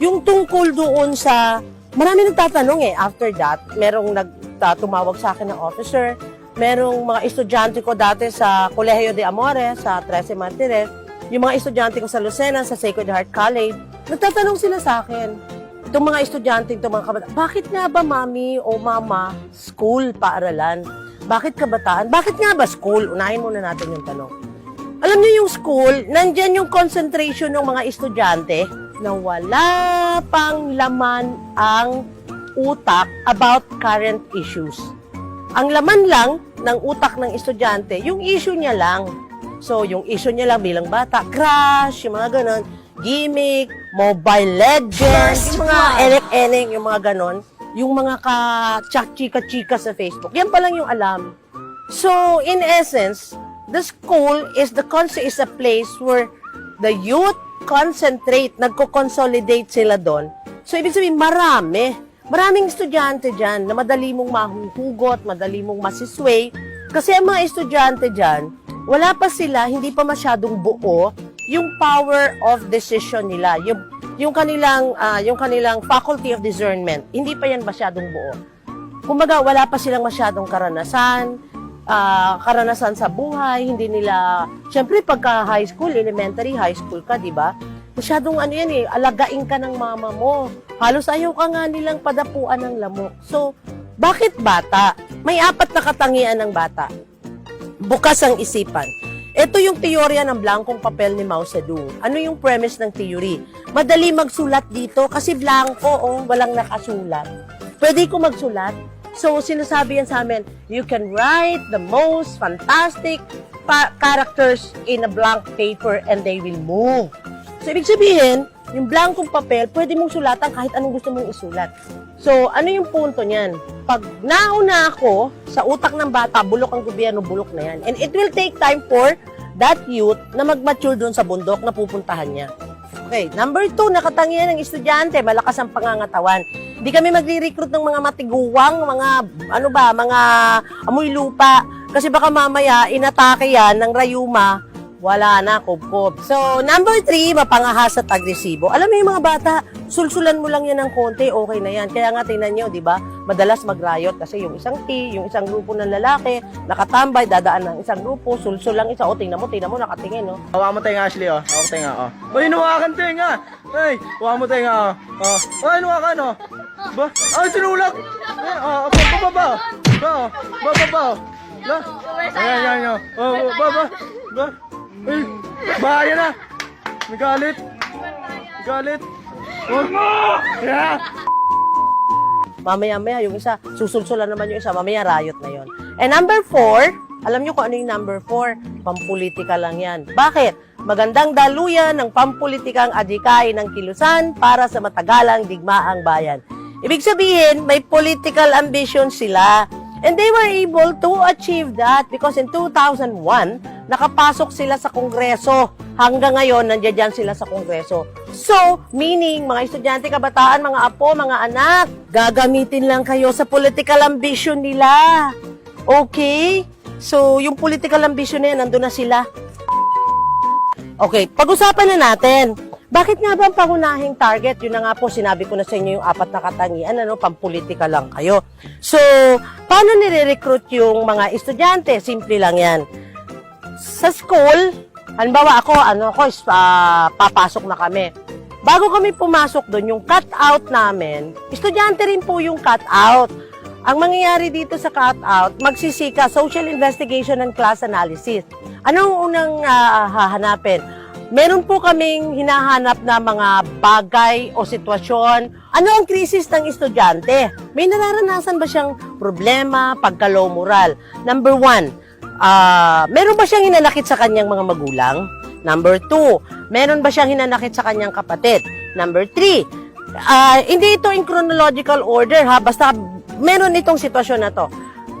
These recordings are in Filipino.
Yung tungkol doon sa, marami nagtatanong eh, after that, merong nag, ta- tumawag sa akin ng officer, merong mga estudyante ko dati sa Colegio de Amores, sa Trece Martires, yung mga estudyante ko sa Lucena, sa Sacred Heart College, nagtatanong sila sa akin, itong mga estudyante, itong mga kabataan, bakit nga ba mami o mama, school, paaralan? Bakit kabataan? Bakit nga ba school? Unahin muna natin yung tanong. Alam niyo yung school, nandyan yung concentration ng mga estudyante na wala pang laman ang utak about current issues. Ang laman lang ng utak ng estudyante, yung issue niya lang. So, yung issue niya lang bilang bata, crush, yung mga ganon, gimmick, mobile legends, yung mga enek-enek, yung mga ganon, yung mga ka-chika-chika sa Facebook. Yan pa lang yung alam. So, in essence, the school is the con- is a place where the youth concentrate, nagko-consolidate sila doon. So, ibig sabihin, marami. Maraming estudyante dyan na madali mong mahuhugot, madali mong masisway. Kasi ang mga estudyante dyan, wala pa sila, hindi pa masyadong buo yung power of decision nila, yung yung kanilang ah, yung kanilang faculty of discernment. Hindi pa yan masyadong buo. Kumbaga, wala pa silang masyadong karanasan, ah, karanasan sa buhay, hindi nila, syempre pagka high school, elementary, high school ka, di ba? Masyadong ano yan eh, alagain ka ng mama mo. Halos ayaw ka nga nilang padapuan ng lamok. So, bakit bata? May apat na katangian ng bata. Bukas ang isipan. Ito yung teorya ng blankong papel ni Mao Zedong. Ano yung premise ng theory? Madali magsulat dito kasi blanco, oh, walang nakasulat. Pwede ko magsulat. So, sinasabi yan sa amin, you can write the most fantastic characters in a blank paper and they will move. So, ibig sabihin, yung blankong papel, pwede mong sulatan kahit anong gusto mong isulat. So, ano yung punto niyan? Pag nauna ako sa utak ng bata, bulok ang gobyerno, bulok na yan. And it will take time for that youth na mag-mature doon sa bundok na pupuntahan niya. Okay, number two, nakatangian ng estudyante, malakas ang pangangatawan. Hindi kami magre-recruit ng mga matiguwang, mga, ano ba, mga amoy lupa. Kasi baka mamaya, inatake yan ng rayuma, wala na, kubkob. So, number three, mapangahas at agresibo. Alam mo yung mga bata, sulsulan mo lang yan ng konti, okay na yan. Kaya nga, tingnan nyo, di ba? Madalas mag-riot kasi yung isang T, yung isang grupo ng lalaki, nakatambay, dadaan ng isang grupo, sulsul lang isa. O, tingnan mo, tingnan mo, nakatingin, no? Hawa mo tayo nga, Ashley, oh. Hawa mo tayo nga, oh. Uy, nuwakan tayo nga. Ay, hawa mo tayo nga, oh. Oh. Ay, nuwakan, oh. Ba? Ay, sinulak. Ay, oh, okay, bababa. Ba, oh. Bababa. La. Ayan, ayan, ayan. Oh, oh, ba, ba. Ba. Ay, bahaya na. May galit. May galit. Oh. Yeah. Mamaya-maya, yung isa, susulsulan naman yung isa, mamaya riot na yon. And number four, alam nyo kung ano yung number four? Pampolitika lang yan. Bakit? Magandang daluyan ng pampolitikang adikay ng kilusan para sa matagalang digmaang bayan. Ibig sabihin, may political ambition sila. And they were able to achieve that because in 2001, nakapasok sila sa Kongreso. Hanggang ngayon, nandiyan sila sa Kongreso. So, meaning, mga estudyante, kabataan, mga apo, mga anak, gagamitin lang kayo sa political ambition nila. Okay? So, yung political ambition na yan, nandun na sila. Okay, pag-usapan na natin. Bakit nga ba ang pangunahing target? Yun na nga po, sinabi ko na sa inyo yung apat na katangian, ano, pampolitika lang kayo. So, paano nire-recruit yung mga estudyante? Simple lang yan. Sa school, halimbawa ako, ano ko, is, ah, papasok na kami. Bago kami pumasok doon, yung cut-out namin, estudyante rin po yung cut-out. Ang mangyayari dito sa cut-out, magsisika social investigation and class analysis. Anong unang ah, hahanapin? Meron po kaming hinahanap na mga bagay o sitwasyon. Ano ang krisis ng estudyante? May nararanasan ba siyang problema, pagka-low moral? Number one, ah, meron ba siyang hinanakit sa kanyang mga magulang? Number two, meron ba siyang hinanakit sa kanyang kapatid? Number three, ah, hindi ito in chronological order ha, basta meron itong sitwasyon na to.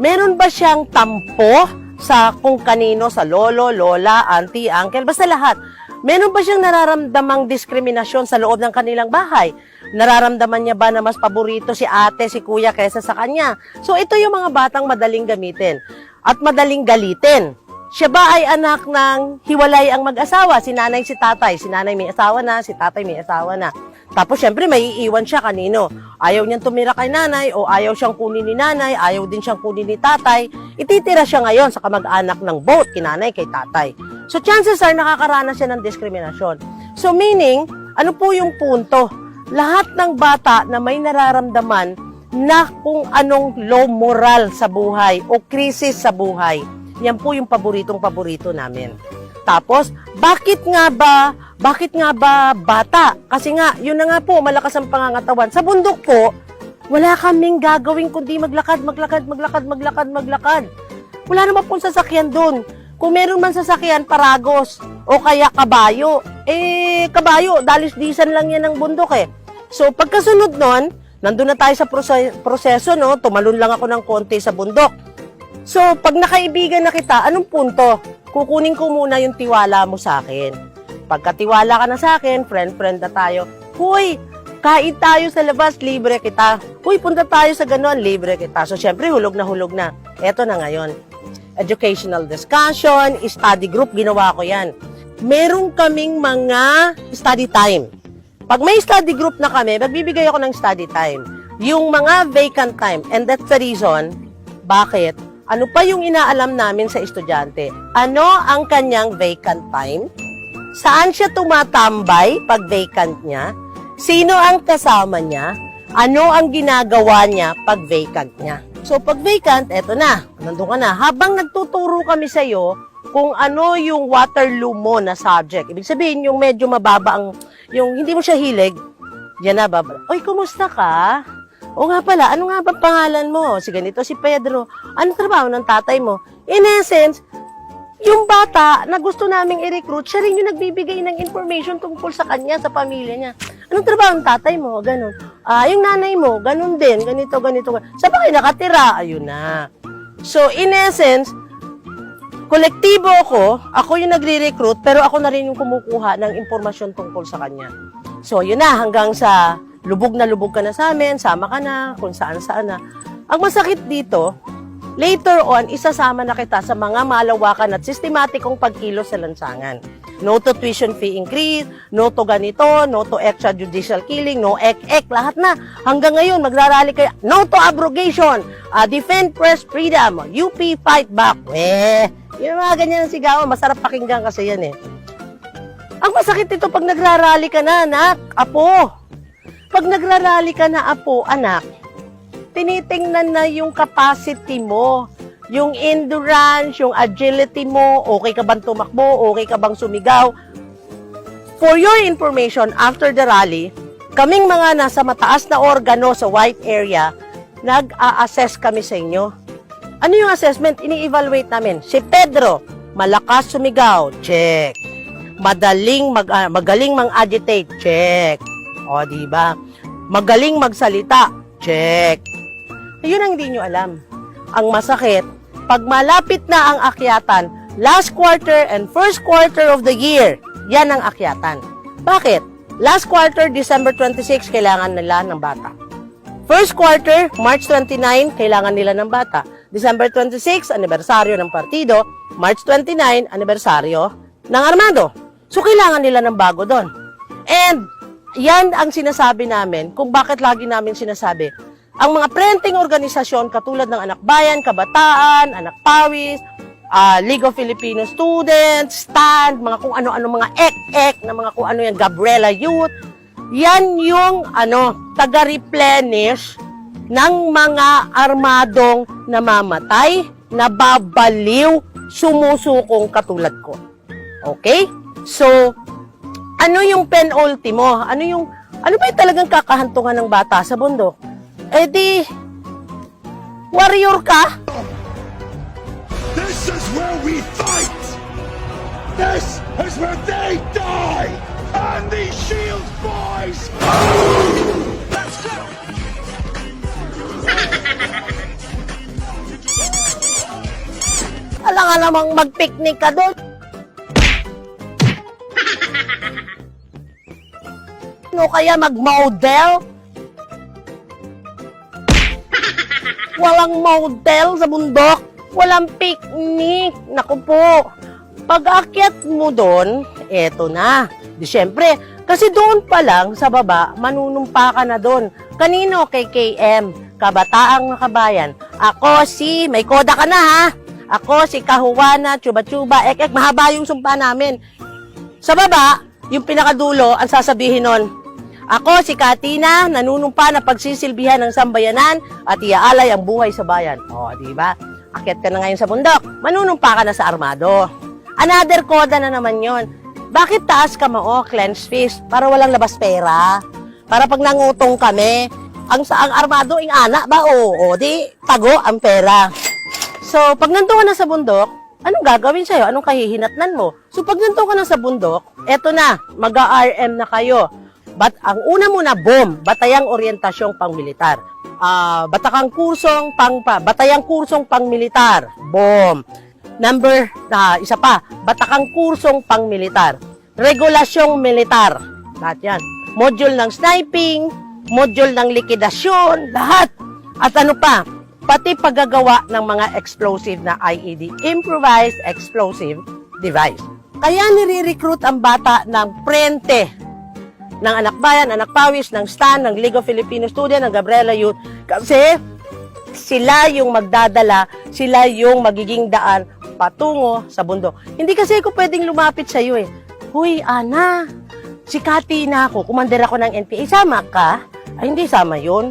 Meron ba siyang tampo sa kung kanino, sa lolo, lola, auntie, uncle, basta lahat. Meron ba siyang nararamdamang diskriminasyon sa loob ng kanilang bahay? Nararamdaman niya ba na mas paborito si ate, si kuya kaysa sa kanya? So ito yung mga batang madaling gamitin at madaling galitin. Siya ba ay anak ng hiwalay ang mag-asawa? Si nanay, si tatay. Si nanay may asawa na, si tatay may asawa na. Tapos syempre may iiwan siya kanino. Ayaw niyang tumira kay nanay o ayaw siyang kunin ni nanay, ayaw din siyang kunin ni tatay. Ititira siya ngayon sa kamag-anak ng both, kinanay kay tatay. So chances are nakakaranas siya ng diskriminasyon. So meaning, ano po yung punto? Lahat ng bata na may nararamdaman na kung anong low moral sa buhay o krisis sa buhay, yan po yung paboritong paborito namin. Tapos, bakit nga ba, bakit nga ba bata? Kasi nga, yun na nga po, malakas ang pangangatawan. Sa bundok po, wala kaming gagawin kundi maglakad, maglakad, maglakad, maglakad, maglakad. Wala naman pong sasakyan doon. Kung meron man sasakyan, paragos o kaya kabayo. Eh, kabayo, dalis-disan lang yan ng bundok eh. So, pagkasunod nun, nandun na tayo sa prose- proseso, no? Tumalon lang ako ng konti sa bundok. So, pag nakaibigan na kita, anong punto? Kukunin ko muna yung tiwala mo sa akin. Pagkatiwala ka na sa akin, friend-friend na tayo. Huy, kain tayo sa labas, libre kita. Huy, punta tayo sa ganon, libre kita. So, syempre, hulog na hulog na. Eto na ngayon. Educational discussion, study group, ginawa ko yan. Meron kaming mga study time. Pag may study group na kami, magbibigay ako ng study time. Yung mga vacant time. And that's the reason bakit ano pa yung inaalam namin sa estudyante? Ano ang kanyang vacant time? Saan siya tumatambay pag vacant niya? Sino ang kasama niya? Ano ang ginagawa niya pag vacant niya? So pag vacant, eto na, nandun ka na. Habang nagtuturo kami sa iyo kung ano yung Waterloo mo na subject. Ibig sabihin, yung medyo mababa ang, yung hindi mo siya hilig, yan na, baba. Oy, kumusta ka? O nga pala, ano nga ba pangalan mo? Si ganito, si Pedro. Ano trabaho ng tatay mo? In essence, yung bata na gusto naming i-recruit, siya rin yung nagbibigay ng information tungkol sa kanya, sa pamilya niya. Anong trabaho ng tatay mo? Ganon. Ah, yung nanay mo, ganon din, ganito, ganito. ganito. Ba kayo nakatira? Ayun na. So, in essence, kolektibo ako, ako yung nagre-recruit, pero ako na rin yung kumukuha ng impormasyon tungkol sa kanya. So, yun na, hanggang sa lubog na lubog ka na sa amin, sama ka na, kung saan saan na. Ang masakit dito, later on, isasama na kita sa mga malawakan at sistematikong pagkilos sa lansangan. No to tuition fee increase, no to ganito, no to extrajudicial killing, no ek-ek, lahat na. Hanggang ngayon, magrarally kayo, no to abrogation, uh, defend press freedom, UP fight back. Eh, yung mga ganyan ang sigawan, masarap pakinggan kasi yan eh. Ang masakit ito pag nagrarally ka na, anak, apo. Pag nagrarally ka na, apo, anak, tinitingnan na yung capacity mo, yung endurance, yung agility mo, okay ka bang tumakbo, okay ka bang sumigaw. For your information, after the rally, kaming mga nasa mataas na organo sa white area, nag-a-assess kami sa inyo. Ano yung assessment? Ini-evaluate namin. Si Pedro, malakas sumigaw, check. Madaling mag, ah, magaling mang-agitate, check. O, di ba? Magaling magsalita, check. Yun ang hindi nyo alam. Ang masakit, pag malapit na ang akyatan, last quarter and first quarter of the year, yan ang akyatan. Bakit? Last quarter, December 26, kailangan nila ng bata. First quarter, March 29, kailangan nila ng bata. December 26, anibersaryo ng partido. March 29, anibersaryo ng armado. So, kailangan nila ng bago doon. And, yan ang sinasabi namin kung bakit lagi namin sinasabi. Ang mga prenting organisasyon katulad ng Anak Bayan, Kabataan, Anak Pawis, ah, League of Filipino Students, STAND, mga kung ano-ano, mga ek-ek, na mga kung ano yan, Gabriela Youth, yan yung ano, taga-replenish ng mga armadong namamatay, nababaliw, sumusukong katulad ko. Okay? So, ano yung penultimo? Ano yung, ano ba yung talagang kakahantungan ng bata sa bundok? Eh di, warrior ka? This is where we fight! This is where they die! And these shields, boys! Let's go! Alam nga namang mag-picnic ka doon. Ano kaya mag-model? Walang model sa bundok. Walang picnic. Naku po. Pag akyat mo doon, eto na. Di syempre, kasi doon pa lang sa baba, manunumpa ka na doon. Kanino? Kay KM, Kabataang Kabayan. Ako si, may koda ka na ha. Ako si Kahuwana, Chuba Chuba, Ek Ek, mahaba yung sumpa namin. Sa baba, yung pinakadulo, ang sasabihin nun, ako si Katina, nanunumpa na pagsisilbihan ng sambayanan at iaalay ang buhay sa bayan. O, di ba? Akyat ka na ngayon sa bundok, manunumpa ka na sa armado. Another koda na naman yon. Bakit taas ka mo, clenched fist? Para walang labas pera. Para pag nangutong kami, ang sa ang armado ing ana ba o, o di tago ang pera. So, pag nandun ka na sa bundok, anong gagawin sa'yo? Anong kahihinatnan mo? So, pag nandun ka na sa bundok, eto na, mag-RM na kayo. But ang una muna, boom, batayang orientasyong pangmilitar. Ah, batakang kursong pang pa, batayang kursong pangmilitar. Boom. Number, na isa pa, batakang kursong pangmilitar. Regulasyong militar. Lahat yan. Module ng sniping, module ng likidasyon, lahat. At ano pa, pati paggagawa ng mga explosive na IED, improvised explosive device. Kaya nire-recruit ang bata ng prente ng Anak Bayan, Anak Pawis, ng STAN, ng League of Filipino Student, ng Gabriela Youth. Kasi sila yung magdadala, sila yung magiging daan patungo sa bundok. Hindi kasi ako pwedeng lumapit sa iyo eh. Huy, Ana, si Kati na ako, kumander ako ng NPA, sama ka? Ay, hindi sama yun.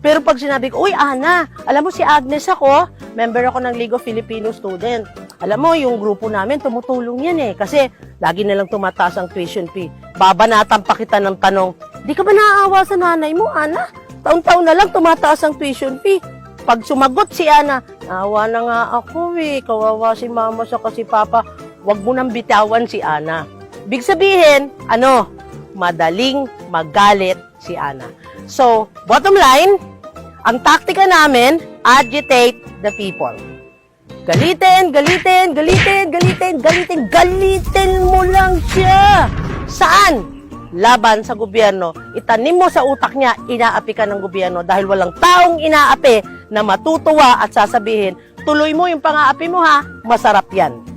Pero pag sinabi ko, uy, Ana, alam mo si Agnes ako, member ako ng League of Filipino Student. Alam mo, yung grupo namin, tumutulong yan eh. Kasi lagi na lang tumataas ang tuition fee. Babanatan pa kita ng tanong, di ka ba naaawa sa nanay mo, Ana? Taon-taon na lang tumataas ang tuition fee. Pag sumagot si Ana, awa na nga ako eh, kawawa si mama sa kasi papa, wag mo nang bitawan si Ana. Big sabihin, ano, madaling magalit si Ana. So, bottom line, ang taktika namin, agitate the people. Galitin, galitin, galitin, galitin, galitin, galitin mo lang siya. Saan? Laban sa gobyerno. Itanim mo sa utak niya, inaapi ka ng gobyerno dahil walang taong inaapi na matutuwa at sasabihin, tuloy mo yung pang-aapi mo ha, masarap yan.